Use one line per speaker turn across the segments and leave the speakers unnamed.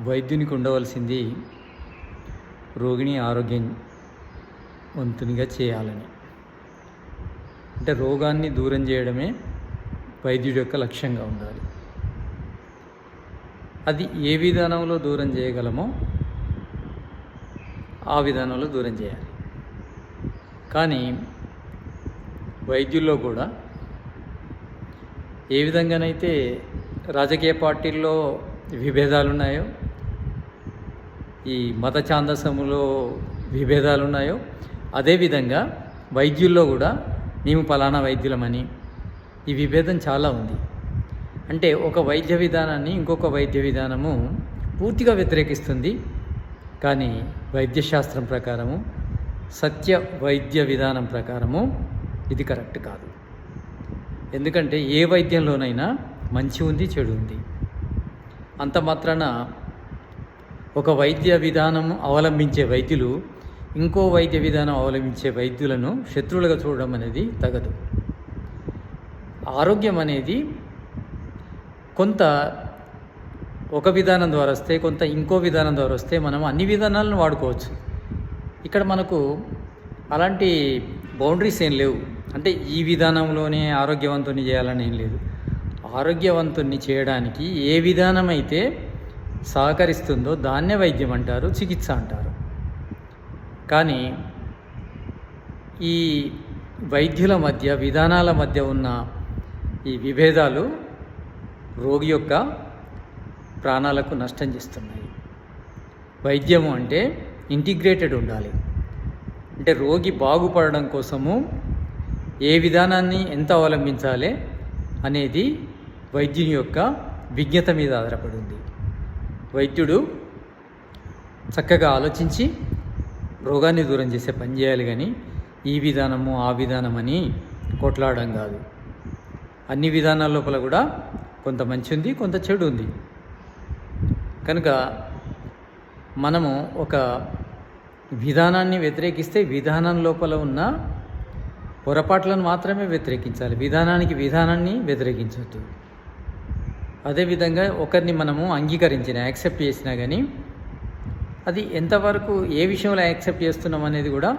వైద్యునికి ఉండవలసింది రోగిని ఆరోగ్యం వంతునిగా చేయాలని. అంటే రోగాన్ని దూరం చేయడమే వైద్యుడి యొక్క లక్ష్యంగా ఉండాలి. అది ఏ విధానంలో దూరం చేయగలమో ఆ విధానంలో దూరం చేయాలి. కానీ వైద్యుల్లో కూడా ఏ విధంగానైతే రాజకీయ పార్టీల్లో విభేదాలు ఉన్నాయో ఈ మత ఛాందసములో విభేదాలు ఉన్నాయో అదేవిధంగా వైద్యుల్లో కూడా మేము పలానా వైద్యులమని ఈ విభేదం చాలా ఉంది. అంటే ఒక వైద్య విధానాన్ని ఇంకొక వైద్య విధానము పూర్తిగా వ్యతిరేకిస్తుంది. కానీ వైద్యశాస్త్రం ప్రకారము సత్య వైద్య విధానం ప్రకారము ఇది కరెక్ట్ కాదు. ఎందుకంటే ఏ వైద్యంలోనైనా మంచి ఉంది చెడు ఉంది. అంత మాత్రాన ఒక వైద్య విధానం అవలంబించే వైద్యులు ఇంకో వైద్య విధానం అవలంబించే వైద్యులను శత్రువులుగా చూడడం అనేది తగదు. ఆరోగ్యం అనేది కొంత ఒక విధానం ద్వారా వస్తే కొంత ఇంకో విధానం ద్వారా వస్తే మనం అన్ని విధానాలను వాడుకోవచ్చు. ఇక్కడ మనకు అలాంటి బౌండరీస్ ఏం లేవు. అంటే ఈ విధానంలోనే ఆరోగ్యవంతుని చేయాలని ఏం లేదు. ఆరోగ్యవంతుణ్ణి చేయడానికి ఏ విధానం అయితే సహకరిస్తుందో ధాన్య వైద్యం అంటారు చికిత్స అంటారు. కానీ ఈ వైద్యుల మధ్య విధానాల మధ్య ఉన్న ఈ విభేదాలు రోగి యొక్క ప్రాణాలకు నష్టం చేస్తున్నాయి. వైద్యము అంటే ఇంటిగ్రేటెడ్ ఉండాలి. అంటే రోగి బాగుపడడం కోసము ఏ విధానాన్ని ఎంత అవలంబించాలి అనేది వైద్యుని యొక్క విజ్ఞత మీద ఆధారపడి ఉంది. వైద్యుడు చక్కగా ఆలోచించి రోగాన్ని దూరం చేసే పని చేయాలి కానీ ఈ విధానము ఆ విధానం అని కొట్లాడడం కాదు. అన్ని విధానాల లోపల కూడా కొంత మంచి ఉంది కొంత చెడు ఉంది కనుక మనము ఒక విధానాన్ని వ్యతిరేకిస్తే విధానం లోపల ఉన్న పొరపాట్లను మాత్రమే వ్యతిరేకించాలి. విధానానికి విధానాన్ని వ్యతిరేకించవద్దు అదేవిధంగా ఒకరిని మనము అంగీకరించిన యాక్సెప్ట్ చేసినా కానీ అది ఎంతవరకు ఏ విషయంలో యాక్సెప్ట్ చేస్తున్నాం అనేది కూడా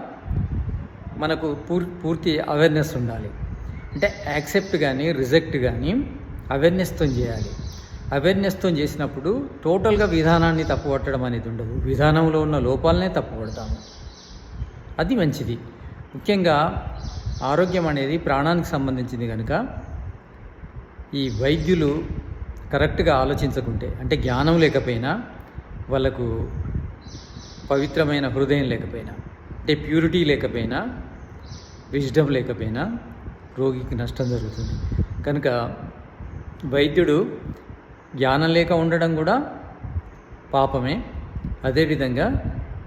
మనకు పూర్ పూర్తి అవేర్నెస్ ఉండాలి. అంటే యాక్సెప్ట్ కానీ రిజెక్ట్ కానీ అవేర్నెస్తో చేయాలి. అవేర్నెస్తో చేసినప్పుడు టోటల్గా విధానాన్ని తప్పుపట్టడం అనేది ఉండదు. విధానంలో ఉన్న లోపాలనే తప్పుపడతాము. అది మంచిది. ముఖ్యంగా ఆరోగ్యం అనేది ప్రాణానికి సంబంధించింది కనుక ఈ వైద్యులు కరెక్ట్గా ఆలోచించకుంటే అంటే జ్ఞానం లేకపోయినా వాళ్ళకు పవిత్రమైన హృదయం లేకపోయినా అంటే ప్యూరిటీ లేకపోయినా విజ్డమ్ లేకపోయినా రోగికి నష్టం జరుగుతుంది. కనుక వైద్యుడు జ్ఞానం లేక ఉండడం కూడా పాపమే. అదేవిధంగా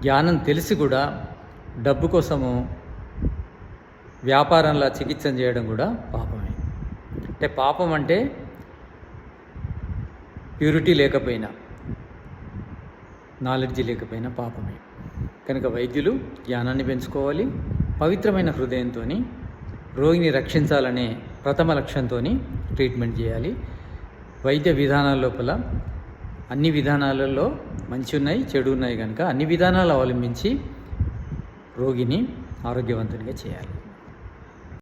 జ్ఞానం తెలిసి కూడా డబ్బు కోసము వ్యాపారంలా చికిత్స చేయడం కూడా పాపమే. అంటే పాపం అంటే ప్యూరిటీ లేకపోయినా నాలెడ్జ్ లేకపోయినా పాపమే. కనుక వైద్యులు జ్ఞానాన్ని పెంచుకోవాలి పవిత్రమైన హృదయంతో రోగిని రక్షించాలనే ప్రథమ లక్ష్యంతో ట్రీట్మెంట్ చేయాలి. వైద్య విధానాల లోపల అన్ని విధానాలలో మంచి ఉన్నాయి చెడు ఉన్నాయి కనుక అన్ని విధానాలు అవలంబించి రోగిని ఆరోగ్యవంతునిగా చేయాలి.